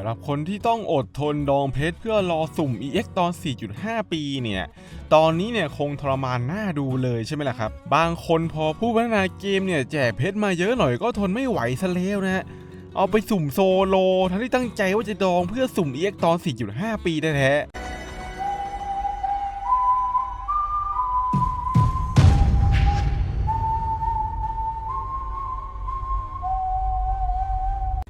ำหรับคนที่ต้องอดทนดองเพชรเพื่อรอสุ่ม EX ตอน 4.5 ปีเนี่ย ตอนนี้เนี่ยคงทรมานหน้าดูเลยใช่ไหมล่ะครับ บางคนพอผู้พัฒนาเกมเนี่ยแจกเพชรมาเยอะหน่อยก็ทนไม่ไหวซะแล้วนะฮะ เอาไปสุ่มโซโลทั้งที่ตั้งใจว่าจะดองเพื่อสุ่ม EX ตอน 4.5 ปีแท้ๆ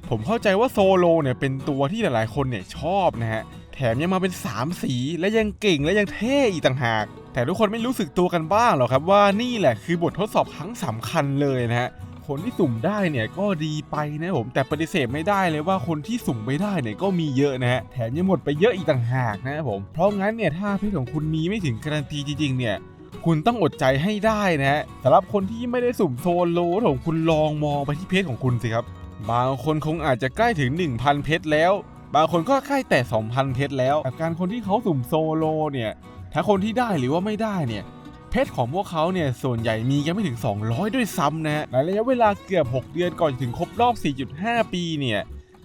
ผมเข้าใจว่าโซโลเนี่ยเป็นตัวที่หลายๆคนเนี่ยชอบนะฮะ แถมยังมาเป็น 3 สีและยังเก่งและยังเท่อีกต่างหาก แต่ทุกคนไม่รู้สึกตัวกันบ้างหรอครับว่านี่แหละคือบททดสอบครั้งสำคัญเลยนะฮะคนที่สุ่มได้เนี่ยก็ดีไปนะผมแต่ปฏิเสธไม่ได้เลยว่าคนที่สุ่มไม่ได้เนี่ยก็มีเยอะนะฮะแถมยังหมดไปเยอะอีกต่างหากนะครับผมเพราะงั้นเนี่ยถ้าเพชรของคุณมีไม่ถึงการันตีจริงๆเนี่ยคุณต้องอดใจให้ได้นะฮะสำหรับคนที่ไม่ได้สุ่มโซโลของคุณลองมองไปที่เพชรของคุณสิครับ บางคนคงอาจจะใกล้ถึง 1,000 เพชรแล้ว บางคนก็ใกล้แต่ 2,000 เพชรแล้วแต่การคนที่เขาสุ่มโซโลเนี่ยถ้าคนที่ได้หรือว่าไม่ได้เนี่ยเพชรของพวกเขาเนี่ยส่วนใหญ่มีกันไม่ถึง 200 ด้วยซ้ำนะฮะในระยะเวลาเกือบ 6 เดือนก่อนจะถึงครบรอบ 4.5 ปีเนี่ย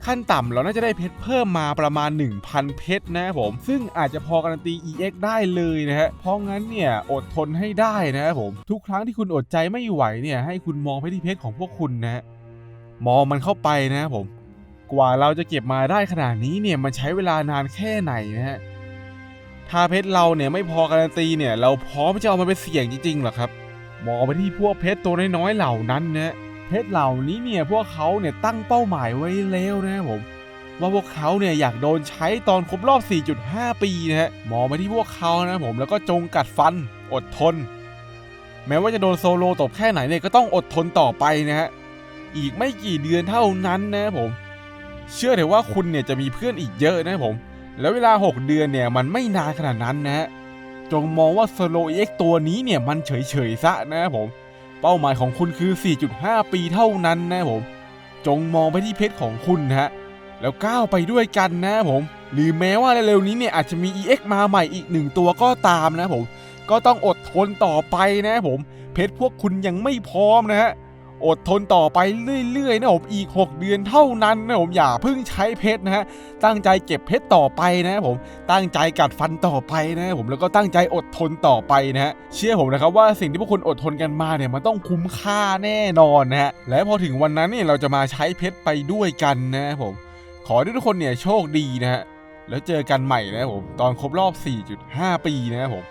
ขั้นต่ำเราน่าจะได้เพชรเพิ่มมาประมาณ 1,000 เพชรนะครับผม ซึ่งอาจจะพอการันตี EX ได้เลยนะฮะ เพราะงั้นเนี่ยอดทนให้ได้นะครับผม ทุกครั้งที่คุณอดใจไม่ไหวเนี่ยให้คุณมองไปที่เพชรของพวกคุณนะ มองมันเข้าไปนะครับผม กว่าเราจะเก็บมาได้ขนาดนี้เนี่ยมันใช้เวลานานแค่ไหนนะฮะถ้าเพชรเราเนี่ยไม่พอการันตีเนี่ย เราพร้อมจะเอามันไปเสี่ยงจริงๆหรอครับ มองไปที่พวกเพชรตัวน้อยๆเหล่านั้นนะเพชรเหล่านี้เนี่ยพวกเขาเนี่ยตั้งเป้าหมายไว้แล้วนะครับผมว่าพวกเขาเนี่ยอยากโดนใช้ตอนครบรอบ 4.5 ปีนะฮะมองไปที่พวกเขานะครับผมแล้วก็จงกัดฟัน อดทน แม้ว่าจะโดนโซโลตบแค่ไหนเนี่ยก็ต้องอดทนต่อไปนะฮะ อีกไม่กี่เดือนเท่านั้นนะครับผม เชื่อเถอะว่าคุณเนี่ยจะมีเพื่อนอีกเยอะนะครับผม แล้วเวลา 6 เดือนเนี่ยมันไม่นานขนาดนั้นนะจงมองว่า Slow X ตัวนี้เนี่ยมันเฉยๆซะนะครับผม เป้าหมายของคุณคือ 4.5 ปีเท่านั้นนะครับผม จงมองไปที่เพชรของคุณนะฮะแล้วก้าวไปด้วยกันนะครับผม หรือแม้ว่าเร็วๆนี้เนี่ยอาจจะมี EX มาใหม่อีกหนึ่งตัวก็ตามนะผม ก็ต้องอดทนต่อไปนะครับผม เพชรพวกคุณยังไม่พร้อมนะฮะ อดทนต่อไปเรื่อยๆนะผมอีก 6 เดือนเท่านั้นนะผมอย่าเพิ่งใช้เพชรนะฮะตั้งใจเก็บเพชรต่อไปนะผมตั้งใจกัดฟันต่อไปนะผมแล้วก็ตั้งใจอดทนต่อไปนะฮะเชื่อผมนะครับว่าสิ่งที่พวกคุณอดทนกันมาเนี่ยมันต้องคุ้มค่าแน่นอนนะฮะและพอถึงวันนั้นเนี่ยเราจะมาใช้เพชรไปด้วยกันนะผมขอให้ทุกคนเนี่ยโชคดีนะฮะแล้วเจอกันใหม่นะผมตอนครบรอบ 4.5 ปีนะครับผม